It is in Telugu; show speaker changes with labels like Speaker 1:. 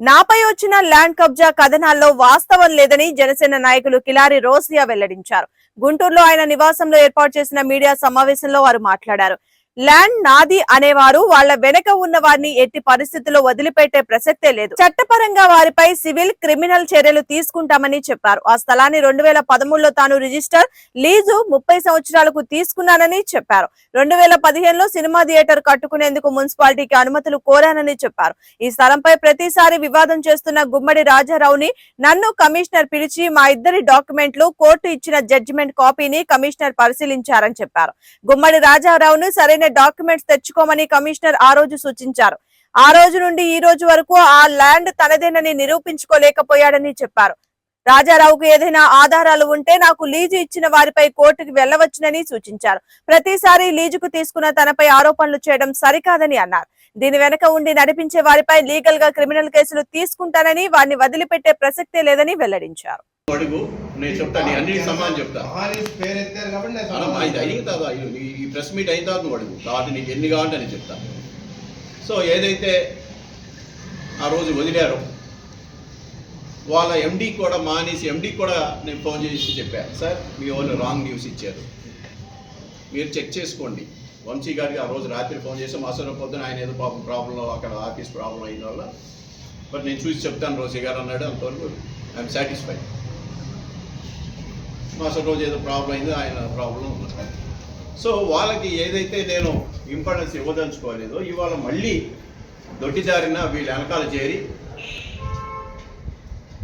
Speaker 1: నాపై వచ్చిన ల్యాండ్ కబ్జా కథనాల్లో వాస్తవం లేదని జనసేన నాయకులు కిలారి రోసియా వెల్లడించారు. గుంటూరులో ఆయన నివాసంలో ఏర్పాటు చేసిన మీడియా సమావేశంలో వారు మాట్లాడారు. ల్యాండ్ నాది అనేవారు వాళ్ళ వెనక ఉన్న వారిని ఎట్టి పరిస్థితుల్లో వదిలిపెట్టే ప్రసక్తే లేదు. చట్టపరంగా వారిపై సివిల్ క్రిమినల్ చర్యలు తీసుకుంటామని చెప్పారు. ఆ స్థలాన్ని రెండు వేల పదమూడులో తాను రిజిస్టర్ లీజు ముప్పై సంవత్సరాలకు తీసుకున్నానని చెప్పారు. రెండు వేల పదిహేనులో సినిమా థియేటర్ కట్టుకునేందుకు మున్సిపాలిటీకి అనుమతులు కోరానని చెప్పారు. ఈ స్థలంపై ప్రతిసారి వివాదం చేస్తున్న గుమ్మడి రాజారావుని నన్ను కమిషనర్ పిలిచి మా ఇద్దరి డాక్యుమెంట్లు కోర్టు ఇచ్చిన జడ్జిమెంట్ కాపీని కమిషనర్ పరిశీలించారని చెప్పారు. గుమ్మడి రాజారావును సరైన డాక్యుమెంట్స్ తెచ్చుకోమని కమిషనర్ ఆ రోజు సూచించారు. ఆ రోజు నుండి ఈ రోజు వరకు ఆ ల్యాండ్ తనదేనని నిరూపించుకోలేకపోయాడని చెప్పారు. రాజారావుకు ఏదైనా ఆధారాలు ఉంటే నాకు లీజు ఇచ్చిన వారిపై కోర్టుకు వెళ్ళవచ్చునని సూచించారు. ప్రతిసారి లీజుకు తీసుకున్న తనపై ఆరోపణలు చేయడం సరికాదని అన్నారు. దీని వెనక ఉండి నడిపించే వారిపై లీగల్గా క్రిమినల్ కేసులు తీసుకుంటానని వారిని వదిలిపెట్టే ప్రసక్తే లేదని వెల్లడించారు.
Speaker 2: అడుగు నేను చెప్తా నీ అన్నిటి సమానం చెప్తా. ఇది అయిన తర్వాత ఈ- ఈ ప్రెస్ మీట్ అయిన తర్వాత నువ్వు అడుగు. కాబట్టి నీకు ఎన్ని కావాలంటే నేను చెప్తా. సో ఏదైతే ఆ రోజు వదిలారో వాళ్ళ ఎండీ కూడా మానేసి ఎండీ కూడా నేను ఫోన్ చేసి చెప్పాను సార్ మీ వాళ్ళు రాంగ్ న్యూస్ ఇచ్చారు. మీరు చెక్ చేసుకోండి. వంశీ గారికి ఆ రోజు రాత్రి ఫోన్ చేసి మాసర పొద్దున ఆయన ఏదో పాపం ప్రాబ్లం అక్కడ ఆఫీస్ ప్రాబ్లం అయిన వల్ల. బట్ నేను చూసి చెప్తాను రోజీ గారు అన్నాడు అంతవరకు ఐఎమ్ సాటిస్ఫైడ్ మాసర్ రోజు ఏదో ప్రాబ్లం అయింది ఆయన ప్రాబ్లం ఉన్నది సో వాళ్ళకి ఏదైతే నేను ఇంపార్టెన్స్ ఇవ్వదలుచుకోలేదో ఇవాళ మళ్ళీ దొడ్డిదారిన వీళ్ళు వెనకాల చేరి